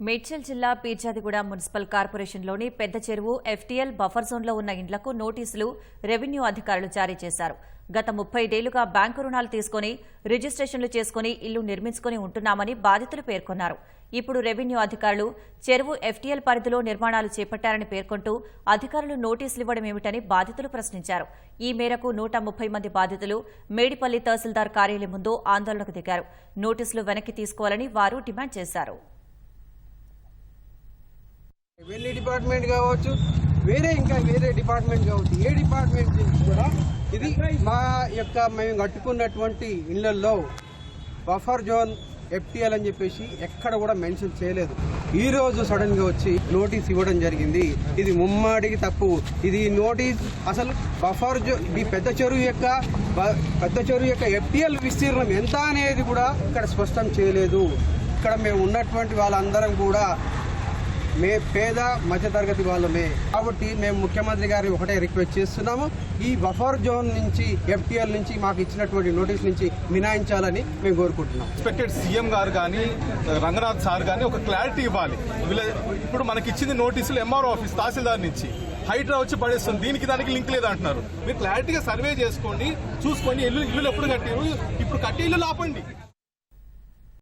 మేడ్చల్ జిల్లా పీర్జాదిగూడ మున్సిపల్ కార్పొరేషన్లోని పెద్ద చెరువు ఎఫ్టీఎల్ బఫర్ జోన్లో ఉన్న ఇండ్లకు నోటీసులు రెవెన్యూ అధికారులు జారీ చేశారు. గత ముప్పై డేలుగా బ్యాంకు రుణాలు తీసుకుని రిజిస్ట్రేషన్లు చేసుకుని ఇల్లు నిర్మించుకుని ఉంటున్నామని బాధితులు పేర్కొన్నారు. ఇప్పుడు రెవెన్యూ అధికారులు చెరువు ఎఫ్టీఎల్ పరిధిలో నిర్మాణాలు చేపట్టారని పేర్కొంటూ అధికారులు నోటీసులు ఇవ్వడం ఏమిటని బాధితులు ప్రశ్నించారు. ఈ మేరకు నూట ముప్పై మంది బాధితులు మేడిపల్లి తహసీల్దార్ కార్యాలయం ముందు ఆందోళనకు దిగారు. నోటీసులు వెనక్కి తీసుకోవాలని వారు డిమాండ్ చేశారు. రెవెన్యూ డిపార్ట్మెంట్ కావచ్చు వేరే ఇంకా వేరే డిపార్ట్మెంట్ కావచ్చు ఏ డిపార్ట్మెంట్ నుంచి కూడా ఇది మా యొక్క మేము కట్టుకున్నటువంటి ఇళ్ళలో బఫర్ జోన్ ఎఫ్టీఎల్ అని చెప్పేసి ఎక్కడ కూడా మెన్షన్ చేయలేదు. ఈ రోజు సడన్గా వచ్చి నోటీస్ ఇవ్వడం జరిగింది. ఇది ముమ్మాడికి తప్పు. ఇది నోటీస్ అసలు బఫర్ జో ఈ పెద్ద చెరువు యొక్క పెద్ద చెరువు యొక్క ఎఫ్టీఎల్ విస్తీర్ణం ఎంత అనేది కూడా ఇక్కడ స్పష్టం చేయలేదు. ఇక్కడ మేము ఉన్నటువంటి వాళ్ళందరం కూడా మే పేద మధ్యతరగతి వాళ్ళమే. కాబట్టి మేము ముఖ్యమంత్రి గారిని ఒకటే రిక్వెస్ట్ చేస్తున్నాము. ఈ బఫర్ జోన్ నుంచి ఎఫ్టీఎల్ నుంచి మాకు ఇచ్చినటువంటి నోటీస్ నుంచి మినాయించాలని మేము కోరుకుంటున్నాం. ఎక్స్పెక్టెడ్ సీఎం గారు కానీ రంగనాథ్ సార్ కానీ ఒక క్లారిటీ ఇవ్వాలి. వీళ్ళ ఇప్పుడు మనకి ఇచ్చింది నోటీసులు ఎంఆర్ఓ ఆఫీస్ తహసీల్దార్ నుంచి. హైడ్రా వచ్చి పడేస్తుంది. దీనికి దానికి లింక్ లేదంటున్నారు. మీరు క్లారిటీగా సర్వే చేసుకోండి. చూసుకోండి ఇల్లు ఇల్లు ఎప్పుడు కట్టారు ఇప్పుడు కట్టే ఇల్లు ఆపండి